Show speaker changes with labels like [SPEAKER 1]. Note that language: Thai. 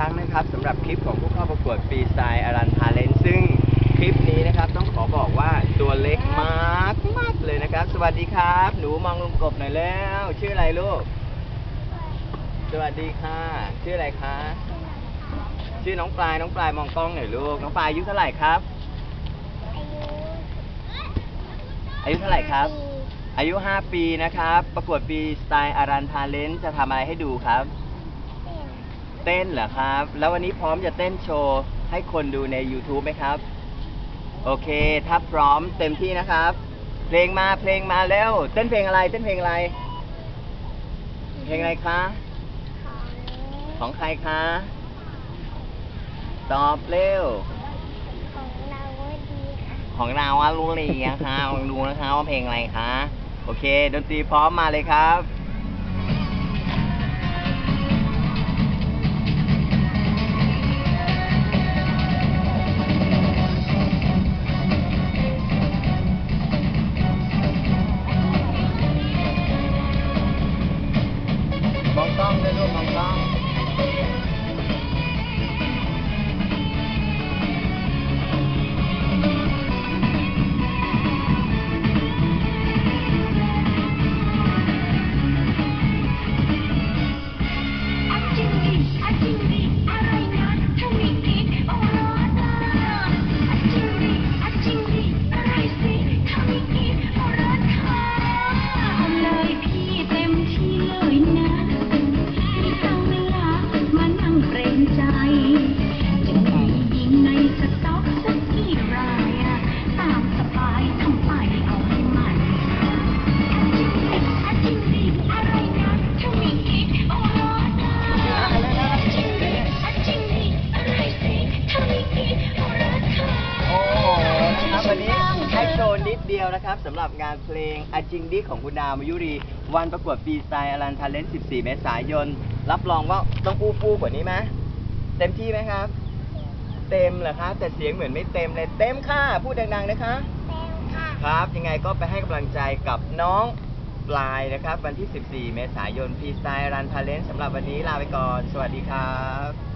[SPEAKER 1] ครั้งนะครับสำหรับคลิปของผู้เข้าประกวดฟรีสไตล์อารันทาเลนซึ่งคลิปนี้นะครับต้องขอบอกว่าตัวเล็กมากมากเลยนะครับ สวัสดีครับ หนูมองลุงกบหน่อยแล้ว ชื่ออะไรลูก สวัสดีค่ะ ชื่ออะไรคะ ชื่อน้องปลายน้องปลายมองกล้องหน่อยลูกน้องปลายอายุเท่าไหร่ครับ อายุเท่าไหร่ครับ อายุ5ปีนะครับ ประกวดฟรีสไตล์อารันทาเลนจะทำอะไรให้ดูครับ เต้นเหรอครับ แล้ววันนี้พร้อมจะเต้นโชว์ให้คนดูใน YouTube ไหมครับ โอเค ถ้าพร้อมเต็มที่นะครับ เพลงมาเพลงมาแล้ว เต้นเพลงอะไร เต้นเพลงอะไร เพลงอะไรคะ ของใครคะ ตอบเร็ว ของเราว่ารู้เลยนะคะลองดูนะคะว่าเพลงอะไรคะ โอเค ดนตรีพร้อมมาเลยครับ องก ม นิดเดียวนะครับสำหรับงานเพลงอาจิงดิของคุณดาวมายุรี วันประกวดฟรีสไตล์อลันทาเลน14 เมษายน รับรองว่าต้องอู้ฟู่กว่านี้ไหมเต็มที่ไหมครับ เต็มเหรอคะแต่เสียงเหมือนไม่เต็มเลยเต็มค่ะ พูดดังๆนะคะครับ ยังไงก็ไปให้กำลังใจกับน้องปลายนะครับ วันที่ 14 เมษายนฟรีสไตล์รันทาเลนสำหรับวันนี้ลาไปก่อน สวัสดีครับ